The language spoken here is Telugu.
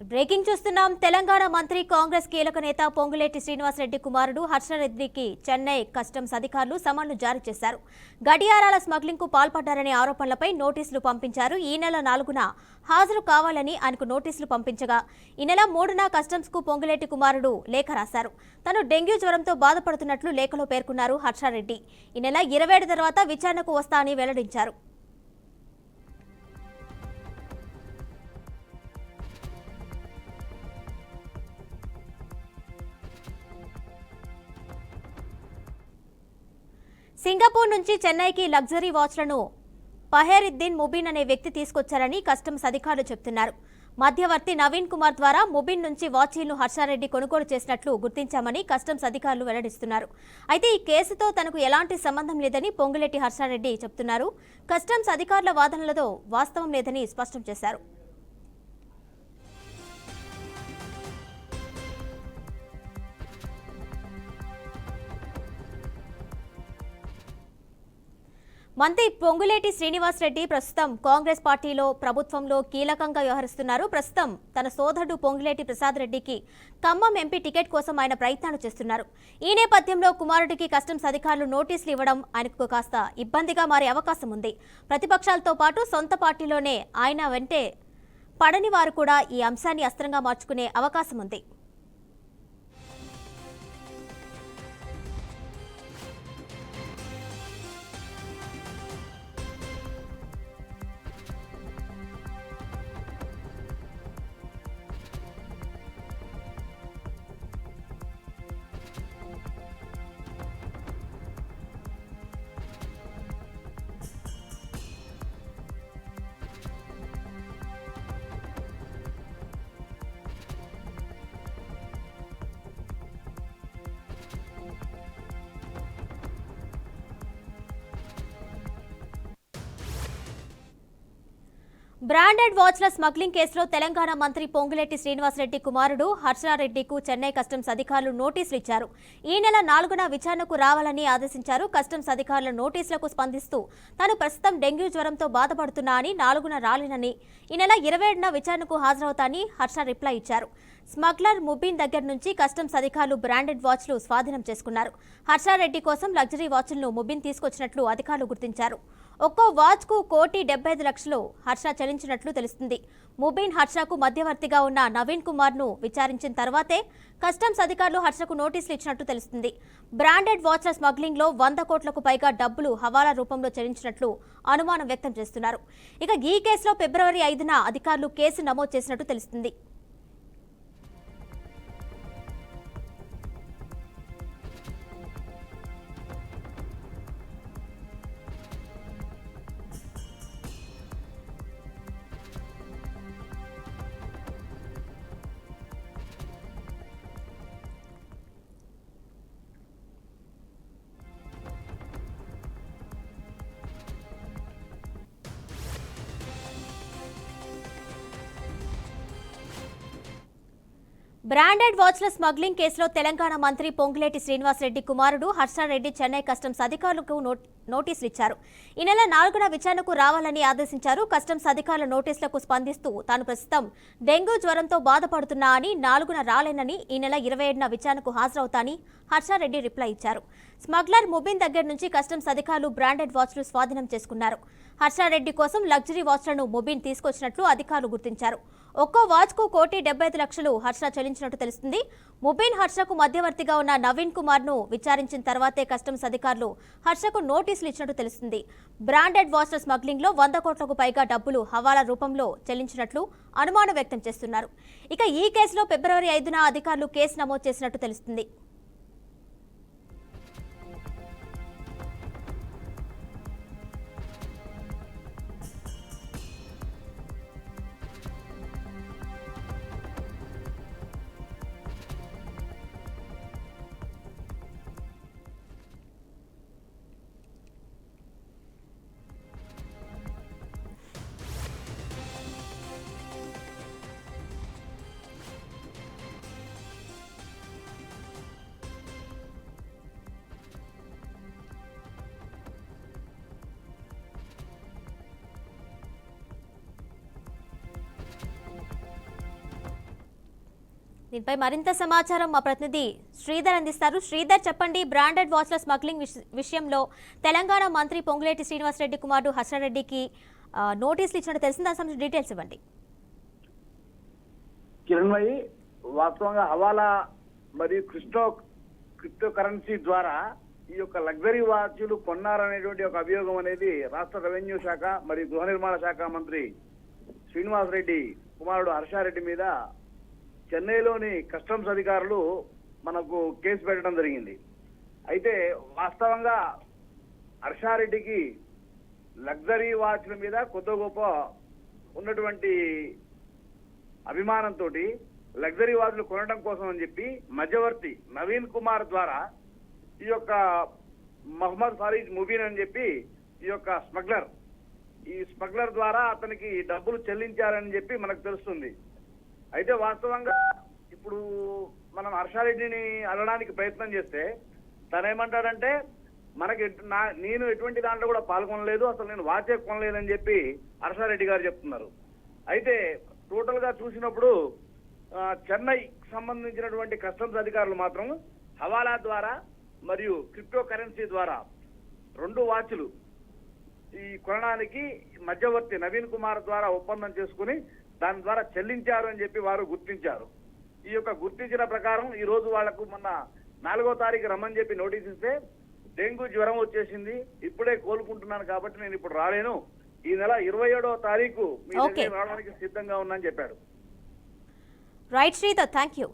బ్రేకింగ్ చూస్తున్నాం. తెలంగాణ మంత్రి కాంగ్రెస్ కీలక నేత పొంగులేటి శ్రీనివాసరెడ్డి కుమారుడు హర్షరెడ్డికి చెన్నై కస్టమ్స్ అధికారులు సమన్లు జారీ చేశారు. గడియారాల స్మగ్లింగ్కు పాల్పడ్డారనే ఆరోపణలపై నోటీసులు పంపించారు. ఈ నెల నాలుగున హాజరు కావాలని ఆయనకు నోటీసులు పంపించగా ఈ నెల మూడున కస్టమ్స్కు పొంగులేటి కుమారుడు లేఖ రాశారు. తను డెంగ్యూ జ్వరంతో బాధపడుతున్నట్లు లేఖలో పేర్కొన్నారు హర్షారెడ్డి. ఈ నెల ఇరవై తర్వాత విచారణకు వస్తా అని వెల్లడించారు. సింగపూర్ నుంచి చెన్నైకి లగ్జరీ వాచ్లను పహేరుద్దీన్ ముబీన్ అనే వ్యక్తి తీసుకొచ్చారని కస్టమ్స్ అధికారులు చెబుతున్నారు మధ్యవర్తి నవీన్ కుమార్ ద్వారా ముబిన్ నుంచి వాచీలను హర్షారెడ్డి కొనుగోలు చేసినట్లు గుర్తించామని కస్టమ్స్ అధికారులు వెల్లడిస్తున్నారు. అయితే ఈ కేసుతో తనకు ఎలాంటి సంబంధం లేదని పొంగులెట్టి హర్షారెడ్డి చెబుతున్నారు కస్టమ్స్ అధికారుల వాదనలతో వాస్తవం లేదని స్పష్టం చేశారు. మంత్రి పొంగులేటి శ్రీనివాసరెడ్డి ప్రస్తుతం కాంగ్రెస్ పార్టీలో ప్రభుత్వంలో కీలకంగా వ్యవహరిస్తున్నారు. ప్రస్తుతం తన సోదరుడు పొంగులేటి ప్రసాద్ రెడ్డికి ఖమ్మం ఎంపీ టికెట్ కోసం ఆయన ప్రయత్నాలు చేస్తున్నారు. ఈ నేపథ్యంలో కుమారుడికి కస్టమ్స్ అధికారులు నోటీసులు ఇవ్వడం ఆయనకు కాస్త ఇబ్బందిగా మారే అవకాశం ఉంది. ప్రతిపక్షాలతో పాటు సొంత పార్టీలోనే ఆయన వెంటే పడని వారు కూడా ఈ అంశాన్ని అస్త్రంగా మార్చుకునే అవకాశం ఉంది. బ్రాండెడ్ వాచ్ల స్మగ్లింగ్ కేసులో తెలంగాణ మంత్రి పొంగులేటి శ్రీనివాసరెడ్డి కుమారుడు హర్షారెడ్డికు చెన్నై కస్టమ్స్ అధికారులు నోటీసులు ఇచ్చారు. ఈ నెల నాలుగున విచారణకు రావాలని ఆదేశించారు. కస్టమ్స్ అధికారుల నోటీసులకు స్పందిస్తూ తాను ప్రస్తుతం డెంగ్యూ జ్వరంతో బాధపడుతున్నా అని నాలుగున రాలేనని ఈ నెల ఇరవై ఏడున విచారణకు హాజరవుతాని హర్ష రిప్లై ఇచ్చారు. స్మగ్లర్ ముబీన్ దగ్గర నుంచి కస్టమ్స్ అధికారులు బ్రాండెడ్ వాచ్లు స్వాధీనం చేసుకున్నారు. హర్షారెడ్డి కోసం లగ్జరీ వాచ్లను ముబీన్ తీసుకొచ్చినట్లు అధికారులు గుర్తించారు. ఒక్కో వాచ్కు కోటి డెబ్బై ఐదు లక్షలు హర్ష చెల్లించినట్లు తెలుస్తుంది. ముబీన్ హర్షకు మధ్యవర్తిగా ఉన్న నవీన్ కుమార్ను విచారించిన తర్వాతే కస్టమ్స్ అధికారులు హర్షకు నోటీసులు ఇచ్చినట్లు తెలుస్తుంది. బ్రాండెడ్ వాచ్ల స్మగ్లింగ్లో వంద కోట్లకు పైగా డబ్బులు హవాలా రూపంలో చెల్లించినట్లు అనుమానం వ్యక్తం చేస్తున్నారు. ఇక ఈ కేసులో ఫిబ్రవరి ఐదున అధికారులు కేసు నమోదు చేసినట్టు తెలుస్తుంది. బ్రాండెడ్ వాచ్ల స్మగ్లింగ్ కేసులో తెలంగాణ మంత్రి పొంగులేటి శ్రీనివాసరెడ్డి కుమారుడు హర్షారెడ్డి చెన్నై కస్టమ్స్ అధికారులకు నోట్- నోటీసులు ఇచ్చారు ఈ నెల నాలుగున విచారణకు రావాలని ఆదేశించారు. కస్టమ్స్ అధికారుల నోటీసులకు స్పందిస్తూ తాను ప్రస్తుతం డెంగ్యూ జ్వరంతో బాధపడుతున్నా అని నాలుగున రాలేనని ఈ నెల ఇరవై ఏడున విచారణకు హాజరవుతాని హర్షారెడ్డి రిప్లై ఇచ్చారు. స్మగ్లర్ ముబిన్ దగ్గర నుంచి కస్టమ్స్ అధికారులు బ్రాండెడ్ వాచ్లు స్వాధీనం చేసుకున్నారు. హర్షారెడ్డి కోసం లగ్జరీ వాచ్లను ముబిన్ తీసుకొచ్చినట్లు అధికారులు గుర్తించారు. ఒక్కో వాచ్కు కోటి డెబ్బై ఐదు లక్షలు హర్ష చెల్లించినట్టు తెలుస్తుంది. ముబిన్ హర్షకు మధ్యవర్తిగా ఉన్న నవీన్ కుమార్ను విచారించిన తర్వాతే కస్టమ్స్ అధికారులు హర్షకు నోటీసులు ఇచ్చినట్టు తెలుస్తుంది. బ్రాండెడ్ వాచ్ల స్మగ్లింగ్లో వంద కోట్లకు పైగా డబ్బులు హవాలా రూపంలో చెల్లించినట్లు అనుమానం వ్యక్తం చేస్తున్నారు. ఇక ఈ కేసులో ఫిబ్రవరి ఐదున అధికారులు కేసు నమోదు చేసినట్టు తెలుస్తుంది. దీనిపై మరింత సమాచారం మా ప్రతినిధి శ్రీధర్ అందిస్తారు. శ్రీధర్ చెప్పండి బ్రాండెడ్ వాచ్ల స్మగ్లింగ్ విషయంలో తెలంగాణ మంత్రి పొంగులేటి శ్రీనివాసరెడ్డి కుమారుడు హర్షారెడ్డికి నోటీసులు ఇచ్చినట్టు తెలిసిన దాని సంబంధించిన డీటెయిల్స్ ఇవ్వండి. కిరణ్మయి వాస్తవంగా హవాలా మరియు క్రిప్టో క్రిప్టో కరెన్సీ ద్వారా ఈ యొక్క లగ్జరీ వాచ్లు కొన్నారనేటువంటి ఒక అభియోగం అనేది రాష్ట్ర రెవెన్యూ శాఖ మరియు గృహ నిర్మాణ శాఖ మంత్రి శ్రీనివాస్ రెడ్డి కుమారుడు హర్షారెడ్డి మీద చెన్నైలోని కస్టమ్స్ అధికారులు మనకు కేసు పెట్టడం జరిగింది. అయితే వాస్తవంగా హర్షారెడ్డికి లగ్జరీ వాచ్ల మీద కొద్ది గొప్ప ఉన్నటువంటి అభిమానంతో లగ్జరీ వాచ్లు కొనడం కోసం అని చెప్పి మధ్యవర్తి నవీన్ కుమార్ ద్వారా ఈ యొక్క మహమ్మద్ ఫరీద్ ముబీన్ అని చెప్పి ఈ యొక్క స్మగ్లర్ ఈ స్మగ్లర్ ద్వారా అతనికి డబ్బులు చెల్లించారని చెప్పి మనకు తెలుస్తుంది. అయితే వాస్తవంగా ఇప్పుడు మనం హర్షారెడ్డిని అడగడానికి ప్రయత్నం చేస్తే తనేమంటాడంటే మనకి నా నేను ఎటువంటి దాంట్లో కూడా పాల్గొనలేదు అసలు నేను వాచే కొనలేదని చెప్పి హర్షారెడ్డి గారు చెప్తున్నారు. అయితే టోటల్గా చూసినప్పుడు చెన్నై చెన్నైకి సంబంధించినటువంటి కస్టమ్స్ అధికారులు మాత్రం హవాలా ద్వారా మరియు క్రిప్టో కరెన్సీ ద్వారా రెండు వాచ్లు ఈ కొనడానికి మధ్యవర్తి నవీన్ కుమార్ ద్వారా ఒప్పందం చేసుకుని దాని ద్వారా చెల్లించారు అని చెప్పి వారు గుర్తించారు. ఈ యొక్క గుర్తించిన ప్రకారం ఈ రోజు వాళ్ళకు మొన్న నాలుగో తారీఖు రమ్మని చెప్పి నోటీస్ ఇస్తే డెంగ్యూ జ్వరం వచ్చేసింది. ఇప్పుడే కోలుకుంటున్నాను కాబట్టి నేను ఇప్పుడు రాలేను. ఈ నెల ఇరవై ఏడవ తారీఖు మీ Okay. దగ్గర రావడానికి సిద్ధంగా ఉన్నానని చెప్పాడు రైట్ శ్రీధర్ థ్యాంక్ యూ